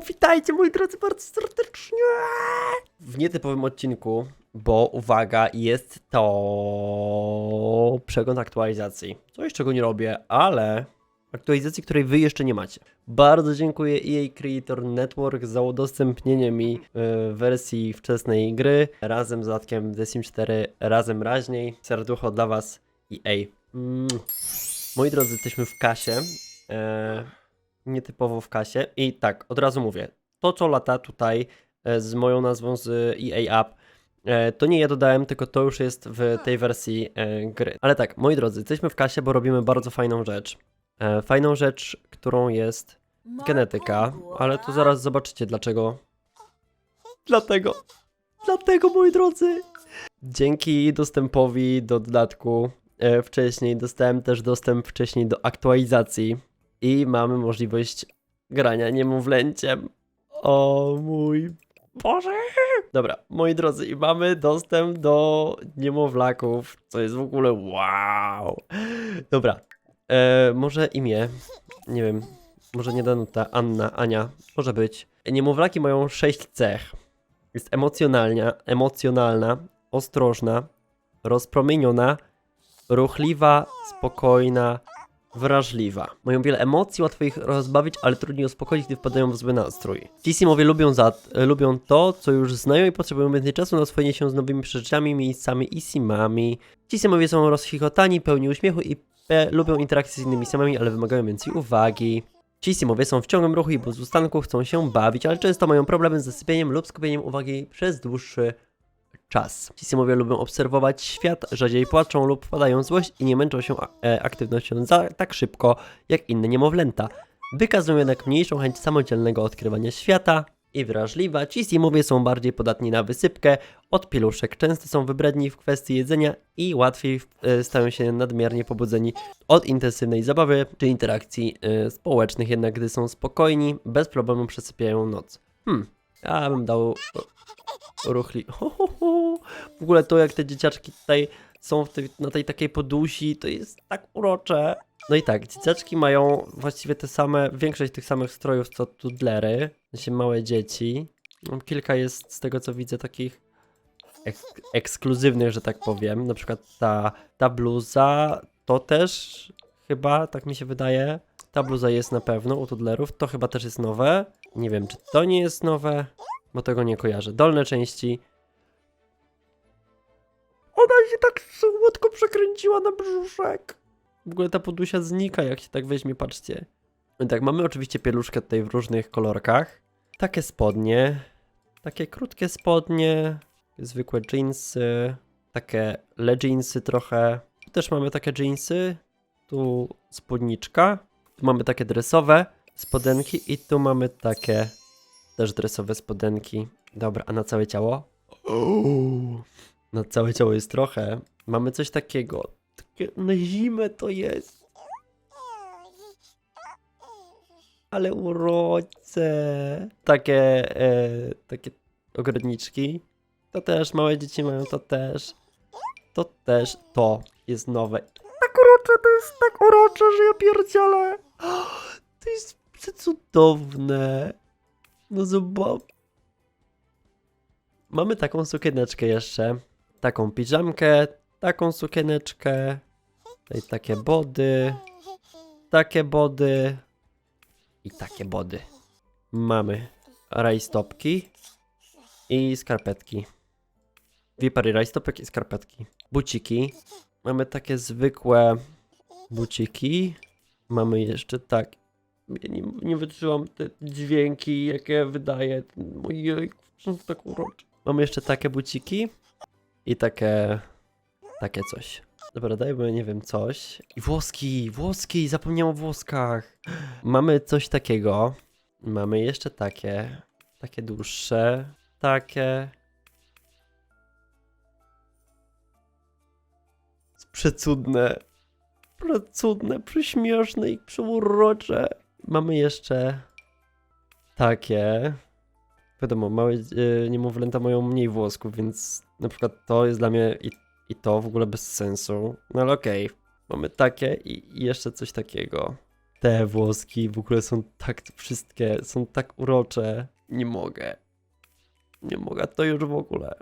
Witajcie moi drodzy bardzo serdecznie! W nietypowym odcinku, bo uwaga, jest to przegląd aktualizacji. Coś, czego nie robię, ale aktualizacji, której wy jeszcze nie macie. Bardzo dziękuję EA Creator Network za udostępnienie mi y, wersji wczesnej gry razem z dodatkiem The Sims 4 razem raźniej. Serducho dla was EA. Mm. Moi drodzy, jesteśmy w kasie. E, nietypowo w kasie. I tak, od razu mówię. To, co lata tutaj e, z moją nazwą z EA App, e, to nie ja dodałem, tylko to już jest w tej wersji e, gry. Ale tak, moi drodzy, jesteśmy w kasie, bo robimy bardzo fajną rzecz. Fajną rzecz, którą jest genetyka, ale to zaraz zobaczycie dlaczego. Dlatego. Dlatego, moi drodzy. Dzięki dostępowi do dodatku wcześniej dostałem też dostęp wcześniej do aktualizacji i mamy możliwość grania niemowlęciem. O mój Boże! Dobra, moi drodzy, i mamy dostęp do niemowlaków, co jest w ogóle wow. Dobra, e, może imię, nie wiem, może nie Danuta, Anna, Ania, może być. Niemowlaki mają sześć cech. Jest emocjonalna, emocjonalna, ostrożna, rozpromieniona, ruchliwa, spokojna, wrażliwa. Mają wiele emocji, łatwo ich rozbawić, ale trudniej uspokoić, gdy wpadają w zły nastrój. Ci simowie lubią, za, lubią to, co już znają i potrzebują więcej czasu na oswojenie się z nowymi przeżyciami, miejscami i simami. Ci simowie są rozchichotani, pełni uśmiechu i e, lubią interakcje z innymi simami, ale wymagają więcej uwagi. Ci simowie są w ciągłym ruchu i bez ustanku chcą się bawić, ale często mają problem z zasypieniem lub skupieniem uwagi przez dłuższy czas. Ci simowie lubią obserwować świat, rzadziej płaczą lub wpadają w złość i nie męczą się e, aktywnością za, tak szybko jak inne niemowlęta. Wykazują jednak mniejszą chęć samodzielnego odkrywania świata i wrażliwa. Ci simowie są bardziej podatni na wysypkę od pieluszek, często są wybredni w kwestii jedzenia i łatwiej e, stają się nadmiernie pobudzeni od intensywnej zabawy czy interakcji e, społecznych, jednak gdy są spokojni, bez problemu przesypiają noc. Hmm, ja bym dał ruchli. Ho, ho, ho. W ogóle to, jak te dzieciaczki tutaj są tej, na tej takiej podusi, to jest tak urocze. No i tak, dzieciaczki mają właściwie te same, większość tych samych strojów co tudlery, sensie małe dzieci. No, Kilka jest z tego co widzę takich ek ekskluzywnych, że tak powiem. Na przykład ta, ta bluza to też chyba, tak mi się wydaje. Ta bluza jest na pewno u tudlerów, to chyba też jest nowe. Nie wiem, czy to nie jest nowe bo tego nie kojarzę. Dolne części. Ona się tak słodko przekręciła na brzuszek. W ogóle ta podusia znika, jak się tak weźmie, patrzcie. No tak, mamy oczywiście pieluszkę tutaj w różnych kolorkach. Takie spodnie. Takie krótkie spodnie. Zwykłe jeansy. Takie leginsy trochę. Tu też mamy takie jeansy. Tu spódniczka. Tu mamy takie dresowe spodenki i tu mamy takie też dresowe spodenki. Dobra, a na całe ciało? Uuu, na całe ciało jest trochę. Mamy coś takiego. Takie na zimę to jest. Ale urodźce. Takie, e, takie ogrodniczki. To też, małe dzieci mają to też. To też, to jest nowe. Tak urocze, to jest tak urocze, że ja pierdzielę. To jest przecudowne. No zobacz. Mamy taką sukieneczkę jeszcze. Taką piżamkę, taką sukieneczkę. Tutaj takie body. Takie body. I takie body. Mamy rajstopki i skarpetki. Dwie pary rajstopek i skarpetki. Buciki. Mamy takie zwykłe buciki. Mamy jeszcze tak. Ja nie, nie wytrzymam te dźwięki, jakie wydaje. Ojej, tak urocze. Mamy jeszcze takie buciki i takie, takie coś. Dobra, dajmy, nie wiem, coś. I włoski, włoski, zapomniałem o włoskach. Mamy coś takiego. Mamy jeszcze takie, takie dłuższe, takie. Przecudne, przecudne, prześmieszne i przeurocze. Mamy jeszcze takie. Wiadomo, małe y, niemowlęta mają mniej włosków, więc na przykład to jest dla mnie i, i to w ogóle bez sensu. No ale okej. Mamy takie i, i jeszcze coś takiego. Te włoski w ogóle są tak wszystkie, są tak urocze. Nie mogę. Nie mogę, to już w ogóle.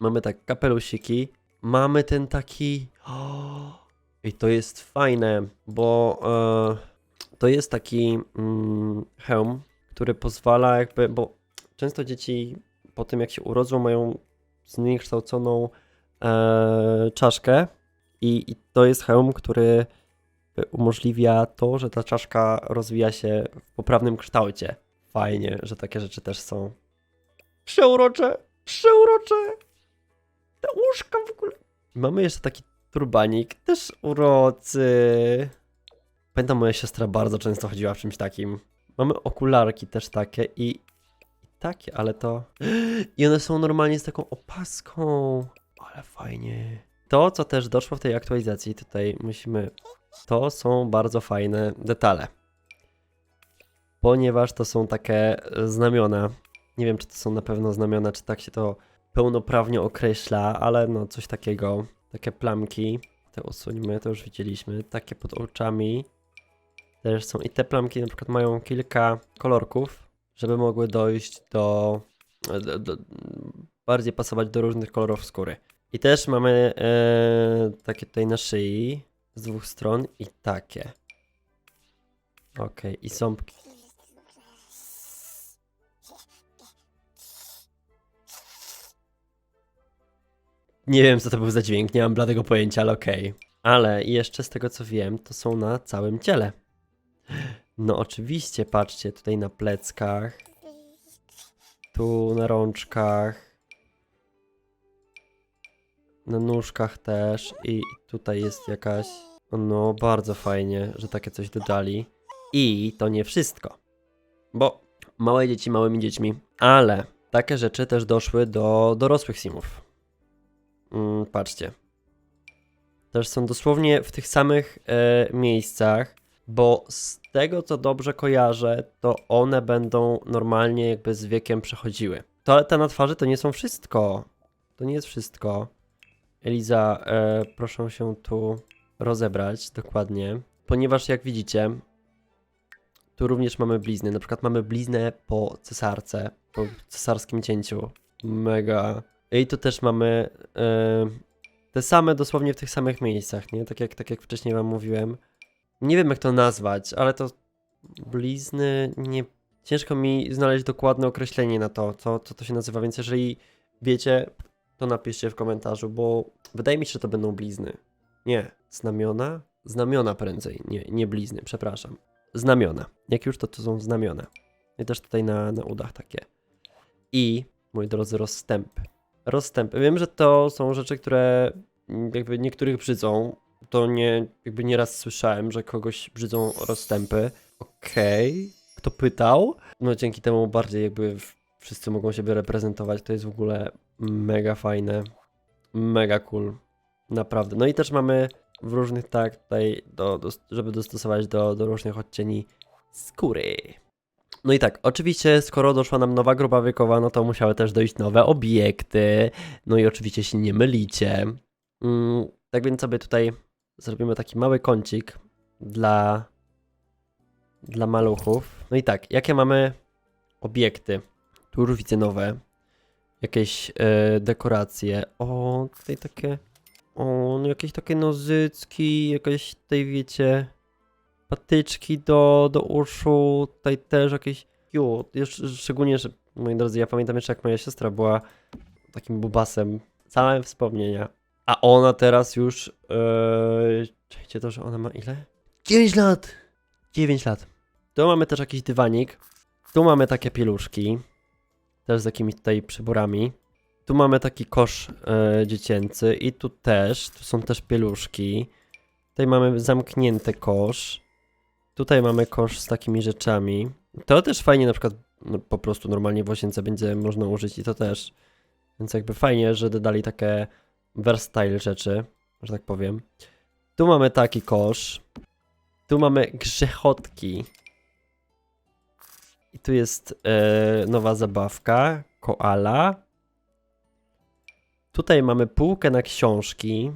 Mamy tak kapelusiki. Mamy ten taki. O, I to jest fajne, bo e, to jest taki mm, hełm, który pozwala jakby, bo często dzieci po tym jak się urodzą mają zniekształconą e, czaszkę i, i to jest hełm, który umożliwia to, że ta czaszka rozwija się w poprawnym kształcie. Fajnie, że takie rzeczy też są. Przeurocze! Przeurocze! Te łóżka w ogóle. Mamy jeszcze taki turbanik, też urocy. Pamiętam, moja siostra bardzo często chodziła w czymś takim. Mamy okularki też takie i, i takie, ale to... I one są normalnie z taką opaską. Ale fajnie. To, co też doszło w tej aktualizacji, tutaj musimy... To są bardzo fajne detale. Ponieważ to są takie znamiona. Nie wiem, czy to są na pewno znamiona, czy tak się to pełnoprawnie określa, ale no coś takiego. Takie plamki. Te usuńmy, to już widzieliśmy. Takie pod oczami też są. I te plamki na przykład mają kilka kolorków, żeby mogły dojść do, do, do bardziej pasować do różnych kolorów skóry. I też mamy e, takie tutaj na szyi z dwóch stron i takie. Okej, i ząbki. Nie wiem, co to był za dźwięk, nie mam bladego pojęcia, ale okej. Ale jeszcze z tego co wiem, to są na całym ciele. No oczywiście, patrzcie, tutaj na pleckach, tu na rączkach, na nóżkach też i tutaj jest jakaś... No, bardzo fajnie, że takie coś dodali. I to nie wszystko, bo małe dzieci małymi dziećmi, ale takie rzeczy też doszły do dorosłych simów. Mm, patrzcie. Też są dosłownie w tych samych e, miejscach, bo z tego co dobrze kojarzę, to one będą normalnie jakby z wiekiem przechodziły. Toaleta na twarzy to nie są wszystko. To nie jest wszystko. Eliza, e, proszę się tu rozebrać dokładnie, ponieważ jak widzicie, tu również mamy blizny. Na przykład mamy bliznę po cesarce, po cesarskim cięciu. Mega. I tu też mamy e, te same, dosłownie w tych samych miejscach, nie? Tak jak, tak jak wcześniej wam mówiłem. Nie wiem jak to nazwać, ale to blizny, nie... Ciężko mi znaleźć dokładne określenie na to, co, co to się nazywa, więc jeżeli wiecie, to napiszcie w komentarzu, bo wydaje mi się, że to będą blizny. Nie, znamiona? Znamiona prędzej, nie, nie blizny, przepraszam. Znamiona. Jak już to to są znamiona. I też tutaj na, na udach takie. I, moi drodzy, rozstępy. Rozstępy. Wiem, że to są rzeczy, które mm, jakby niektórych brzydzą. To nie, jakby nieraz słyszałem, że kogoś brzydzą rozstępy. Okej. Kto pytał? No dzięki temu bardziej jakby wszyscy mogą siebie reprezentować. To jest w ogóle mega fajne. Mega cool. Naprawdę. No i też mamy w różnych tak tutaj, do, do, żeby dostosować do, do różnych odcieni skóry. No i tak, oczywiście, skoro doszła nam nowa grupa wiekowa, no to musiały też dojść nowe obiekty. No i oczywiście się nie mylicie. Mm, tak więc sobie tutaj zrobimy taki mały kącik dla, dla maluchów. No i tak, jakie mamy obiekty? Tu już widzę nowe. Jakieś e, dekoracje. O, tutaj takie. O, no jakieś takie nozycki, jakieś tutaj wiecie. Patyczki do, do uszu. Tutaj też jakieś. Jeszcze szczególnie, że moi drodzy, ja pamiętam jeszcze jak moja siostra była takim bubasem. Całe wspomnienia. A ona teraz już. Yy, czekajcie to, że ona ma ile? 9 lat! 9 lat. Tu mamy też jakiś dywanik. Tu mamy takie pieluszki. Też z jakimiś tutaj przyborami. Tu mamy taki kosz e, dziecięcy i tu też. Tu są też pieluszki. Tutaj mamy zamknięty kosz. Tutaj mamy kosz z takimi rzeczami. To też fajnie na przykład no, po prostu normalnie w łazience będzie można użyć i to też. Więc jakby fajnie, że dodali takie versatile rzeczy, że tak powiem. Tu mamy taki kosz. Tu mamy grzechotki. I tu jest e, nowa zabawka, koala. Tutaj mamy półkę na książki.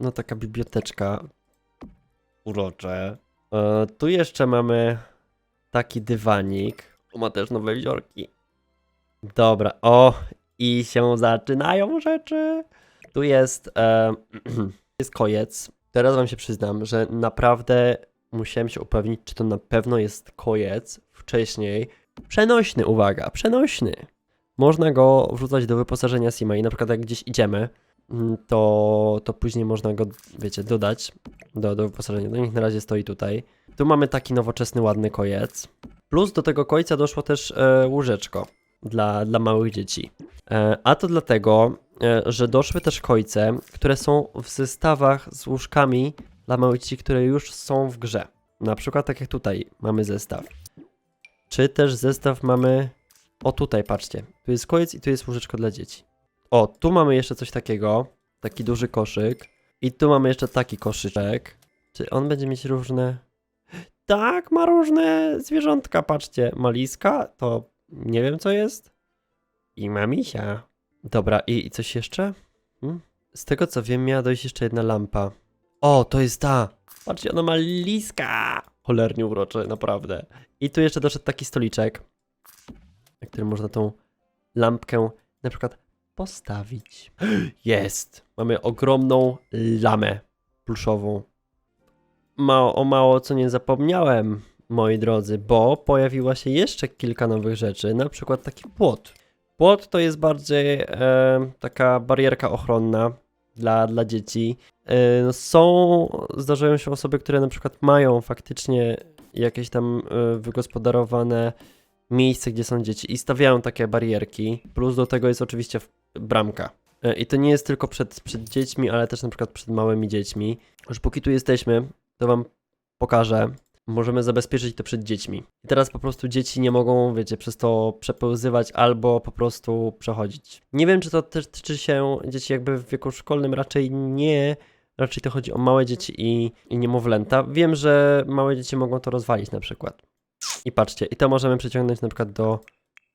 No taka biblioteczka. Urocze. E, tu jeszcze mamy taki dywanik. O, ma też nowe wziorki. Dobra, o, i się zaczynają rzeczy. Tu jest, e, jest kojec. Teraz wam się przyznam, że naprawdę musiałem się upewnić, czy to na pewno jest kojec wcześniej. Przenośny, uwaga, przenośny. Można go wrzucać do wyposażenia Sima i na przykład jak gdzieś idziemy, to, to później można go, wiecie, dodać do, do wyposażenia. No niech na razie stoi tutaj. Tu mamy taki nowoczesny, ładny kojec. Plus do tego kojca doszło też e, łóżeczko dla, dla małych dzieci. E, a to dlatego, e, że doszły też kojce, które są w zestawach z łóżkami dla małych dzieci, które już są w grze. Na przykład tak jak tutaj mamy zestaw. Czy też zestaw mamy... O tutaj, patrzcie. Tu jest kojec i tu jest łóżeczko dla dzieci. O, tu mamy jeszcze coś takiego. Taki duży koszyk. I tu mamy jeszcze taki koszyczek. Czy on będzie mieć różne... Tak, ma różne zwierzątka, patrzcie. Maliska, to nie wiem co jest. I ma misia. Dobra, i, i coś jeszcze? Hmm? Z tego co wiem, miała dojść jeszcze jedna lampa. O, to jest ta! Patrzcie, ona ma liska! Cholernie urocze, naprawdę. I tu jeszcze doszedł taki stoliczek, na którym można tą lampkę na przykład postawić. Jest! Mamy ogromną lamę pluszową. Mało, o mało co nie zapomniałem, moi drodzy, bo pojawiła się jeszcze kilka nowych rzeczy, na przykład taki płot. Płot to jest bardziej e, taka barierka ochronna dla, dla dzieci. E, no są, zdarzają się osoby, które na przykład mają faktycznie jakieś tam e, wygospodarowane miejsce, gdzie są dzieci i stawiają takie barierki. Plus do tego jest oczywiście bramka. E, I to nie jest tylko przed, przed dziećmi, ale też na przykład przed małymi dziećmi. Już póki tu jesteśmy, to wam pokażę. Możemy zabezpieczyć to przed dziećmi. I teraz po prostu dzieci nie mogą, wiecie, przez to przepełzywać albo po prostu przechodzić. Nie wiem, czy to też tyczy się dzieci jakby w wieku szkolnym, raczej nie. Raczej to chodzi o małe dzieci i, i niemowlęta. Wiem, że małe dzieci mogą to rozwalić na przykład. I patrzcie, i to możemy przeciągnąć na przykład do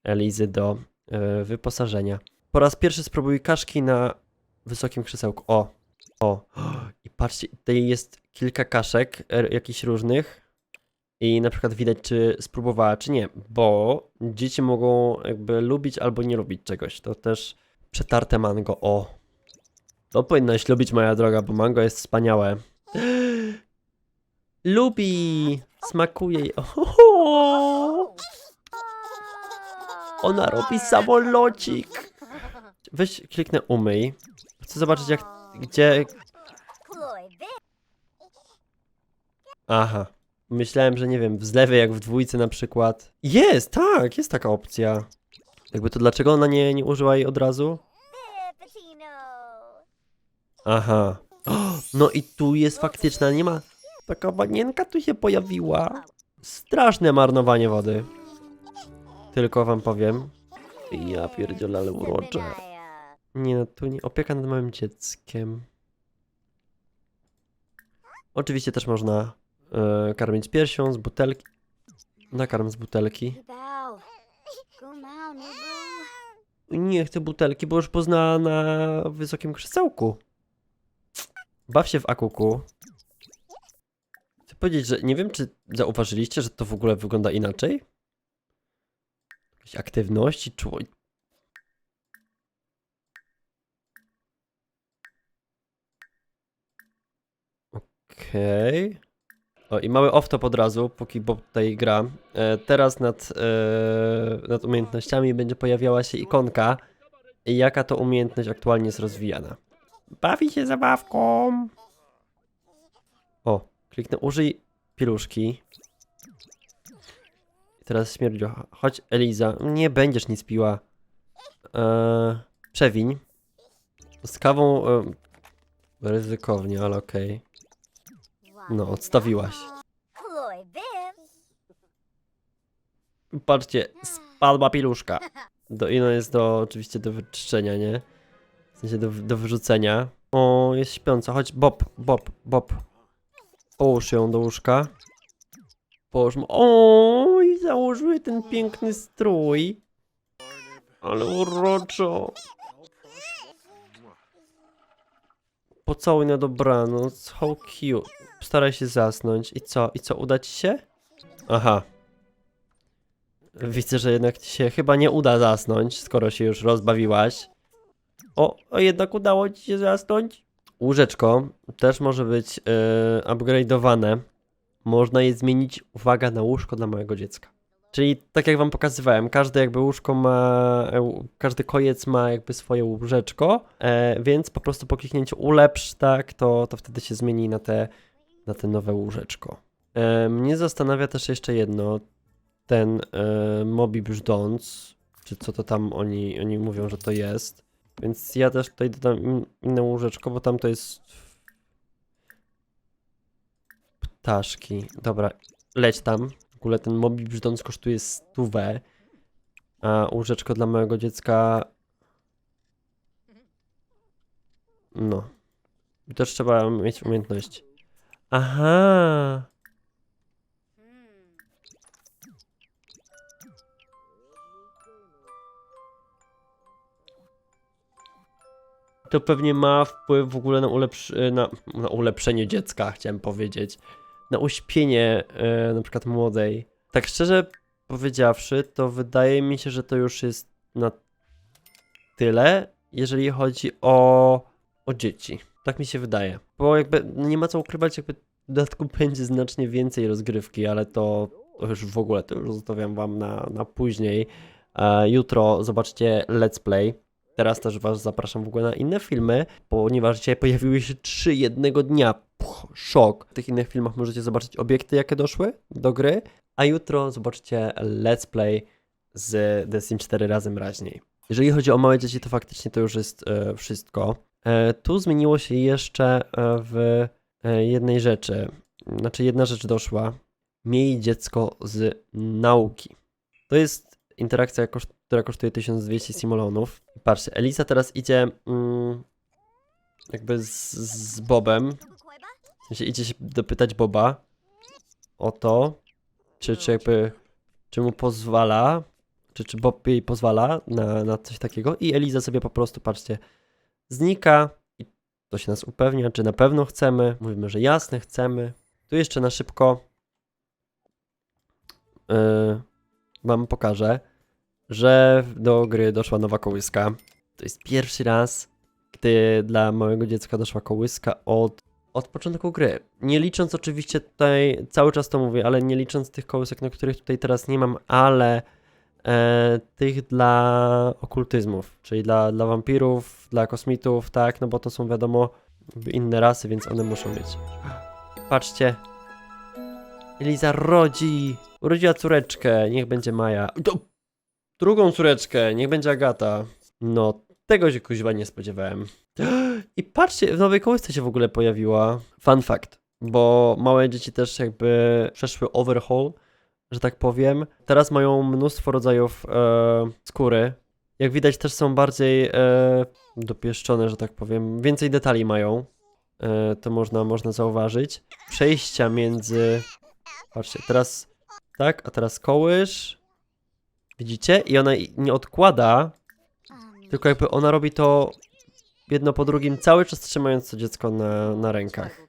Elizy, do e, wyposażenia. Po raz pierwszy spróbuj kaszki na wysokim krzesełku. O, o. I patrzcie, tutaj jest kilka kaszek, e, jakichś różnych. I na przykład widać, czy spróbowała, czy nie, bo dzieci mogą jakby lubić albo nie lubić czegoś. To też przetarte mango. O, to powinnaś lubić, moja droga, bo mango jest wspaniałe. Lubi! Smakuje jej. Ona robi samolocik. Weź, kliknę umyj. Chcę zobaczyć, jak, gdzie... Aha. Myślałem, że nie wiem, w zlewie jak w dwójce na przykład. Jest, tak, jest taka opcja. Jakby to dlaczego ona nie, nie użyła jej od razu? Aha. No i tu jest faktyczna, nie ma. Taka wanienka tu się pojawiła. Straszne marnowanie wody. Tylko wam powiem. Ja pierdzielę, ale urocze. Nie no, tu nie. Opieka nad małym dzieckiem. Oczywiście też można e, karmić piersią z butelki. Nakarm z butelki. Nie chcę butelki, bo już poznała na wysokim krzesełku. Baw się w akuku. Chcę powiedzieć, że nie wiem, czy zauważyliście, że to w ogóle wygląda inaczej? Jakieś aktywności, czuło... Okej. O, i mały off-top od razu, póki Bob tutaj gra. E, teraz nad, e, nad umiejętnościami będzie pojawiała się ikonka, jaka to umiejętność aktualnie jest rozwijana. Bawi się zabawką. O, kliknę użyj pieluszki. I teraz śmierdzio. Chodź, Eliza. Nie będziesz nic piła. Eee, przewiń. Z kawą e, ryzykownie, ale okej. No, odstawiłaś. Patrzcie, spadła pieluszka. Do, I no jest do, oczywiście do wyczyszczenia, nie? W sensie do, do wyrzucenia. O, jest śpiąca. Chodź, Bob, Bob, Bob. Połóż ją do łóżka. Połóż mu. O, i założyły ten piękny strój. Ale uroczo. Pocałuj na dobranoc. How cute. Staraj się zasnąć. I co? I co? Uda ci się? Aha. Widzę, że jednak ci się chyba nie uda zasnąć, skoro się już rozbawiłaś. O, a jednak udało ci się zasnąć. Łóżeczko też może być yy, upgrade'owane. Można je zmienić, uwaga, na łóżko dla małego dziecka. Czyli tak jak wam pokazywałem, każde jakby łóżko ma, e, każdy kojec ma jakby swoje łóżeczko, e, więc po prostu po kliknięciu ulepsz, tak, to, to wtedy się zmieni na te, na te nowe łóżeczko. E, mnie zastanawia też jeszcze jedno, ten e, Mobi Brzdąc, czy co to tam oni, oni mówią, że to jest. Więc ja też tutaj dodam in, inne łóżeczko, bo tam to jest ptaszki. Dobra, leć tam. W ogóle ten Mobi Brzdąc kosztuje stówę, a łóżeczko dla małego dziecka no. I też trzeba mieć umiejętności. Aha! To pewnie ma wpływ w ogóle na, ulepsz na, na ulepszenie dziecka, chciałem powiedzieć. Na uśpienie e, na przykład młodej. Tak szczerze powiedziawszy, to wydaje mi się, że to już jest na tyle, jeżeli chodzi o, o dzieci. Tak mi się wydaje. Bo jakby nie ma co ukrywać, jakby w dodatku będzie znacznie więcej rozgrywki, ale to, już w ogóle, to już zostawiam wam na, na później. E, jutro zobaczcie Let's Play. Teraz też was zapraszam w ogóle na inne filmy, ponieważ dzisiaj pojawiły się trzy jednego dnia. Puch, szok. W tych innych filmach możecie zobaczyć obiekty, jakie doszły do gry, a jutro zobaczycie Let's Play z The Sims 4 razem raźniej. Jeżeli chodzi o małe dzieci, to faktycznie to już jest e, wszystko. E, tu zmieniło się jeszcze e, w e, jednej rzeczy. Znaczy, jedna rzecz doszła. Miej dziecko z nauki. To jest interakcja, która kosztuje 1200 simolonów. Patrzcie, Elisa teraz idzie mm, jakby z, z Bobem. W sensie idzie się dopytać Boba o to, czy, czy jakby, czy mu pozwala, czy, czy Bob jej pozwala na, na coś takiego i Eliza sobie po prostu, patrzcie, znika i to się nas upewnia, czy na pewno chcemy. Mówimy, że jasne, chcemy. Tu jeszcze na szybko yy, wam pokażę, że do gry doszła nowa kołyska. To jest pierwszy raz, gdy dla małego dziecka doszła kołyska od, od początku gry. Nie licząc oczywiście tutaj, cały czas to mówię, ale nie licząc tych kołysek, na których tutaj teraz nie mam, ale e, tych dla okultyzmów, czyli dla, dla wampirów, dla kosmitów, tak, no bo to są wiadomo inne rasy, więc one muszą mieć. Patrzcie. Eliza rodzi! Urodziła córeczkę, niech będzie Maja. To drugą córeczkę, niech będzie Agata. No, tego się kuźwa nie spodziewałem. I patrzcie, w nowej kołysce się w ogóle pojawiła. Fun fact, bo małe dzieci też jakby przeszły overhaul, że tak powiem. Teraz mają mnóstwo rodzajów e, skóry. Jak widać też są bardziej e, dopieszczone, że tak powiem. Więcej detali mają. E, to można, można zauważyć. Przejścia między... Patrzcie, teraz tak, a teraz kołysz. Widzicie? I ona nie odkłada, tylko jakby ona robi to jedno po drugim, cały czas trzymając to dziecko na, na rękach.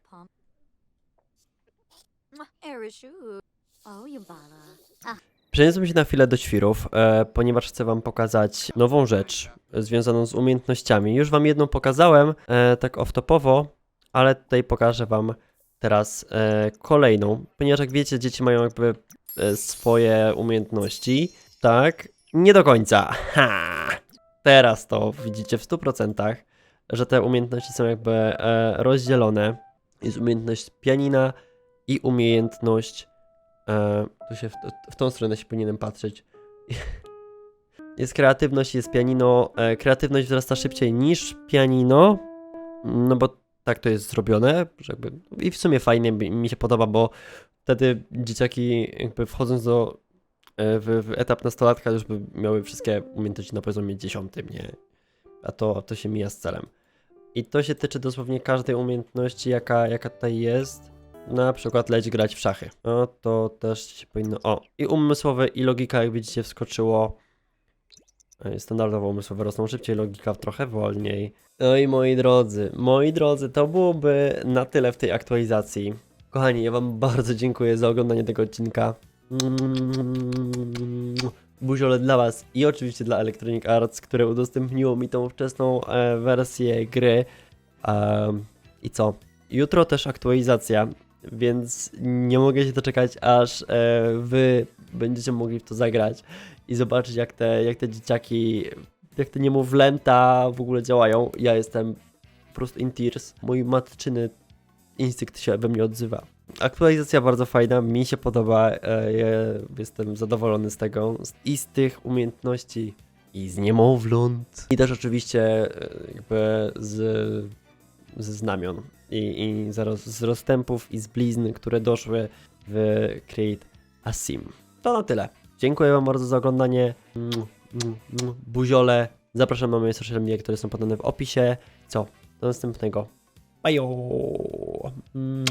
Przeniosłem się na chwilę do świrów, e, ponieważ chcę wam pokazać nową rzecz związaną z umiejętnościami. Już wam jedną pokazałem, e, tak off-topowo, ale tutaj pokażę wam teraz e, kolejną, ponieważ jak wiecie, dzieci mają jakby e, swoje umiejętności, tak? Nie do końca. Ha! Teraz to widzicie w 100%, że te umiejętności są jakby e, rozdzielone. Jest umiejętność pianina i umiejętność. E, tu się w, w tą stronę się powinienem patrzeć. Jest kreatywność, jest pianino. E, kreatywność wzrasta szybciej niż pianino. No bo tak to jest zrobione, jakby, i w sumie fajnie mi się podoba, bo wtedy dzieciaki jakby wchodząc do e, w, w etap nastolatka już by miały wszystkie umiejętności na poziomie dziesiątym, nie? A to, to się mija z celem. I to się tyczy dosłownie każdej umiejętności, jaka, jaka tutaj jest. Na przykład leć grać w szachy. No to też się powinno. O, i umysłowe, i logika, jak widzicie, wskoczyło E, Standardowo umysłowe rosną szybciej, logika trochę wolniej. No i moi drodzy, moi drodzy, to byłoby na tyle w tej aktualizacji. Kochani, ja wam bardzo dziękuję za oglądanie tego odcinka. Buziole dla was i oczywiście dla Electronic Arts, które udostępniło mi tą wczesną e, wersję gry. I co? Jutro też aktualizacja, więc nie mogę się doczekać, aż e, wy będziecie mogli w to zagrać i zobaczyć, jak te, jak te dzieciaki, jak te niemowlęta w ogóle działają. Ja jestem po prostu in tears. Mój matczyny instynkt się we mnie odzywa. Aktualizacja bardzo fajna, mi się podoba, e, ja jestem zadowolony z tego i z tych umiejętności i z niemowląt i też oczywiście e, jakby z, ze znamion i, i zaraz z rozstępów i z blizn, które doszły w Create a Sim. To na tyle. Dziękuję Wam bardzo za oglądanie. Buziole. Zapraszam na moje social media, które są podane w opisie. Co? Do następnego. Bajo! Mm.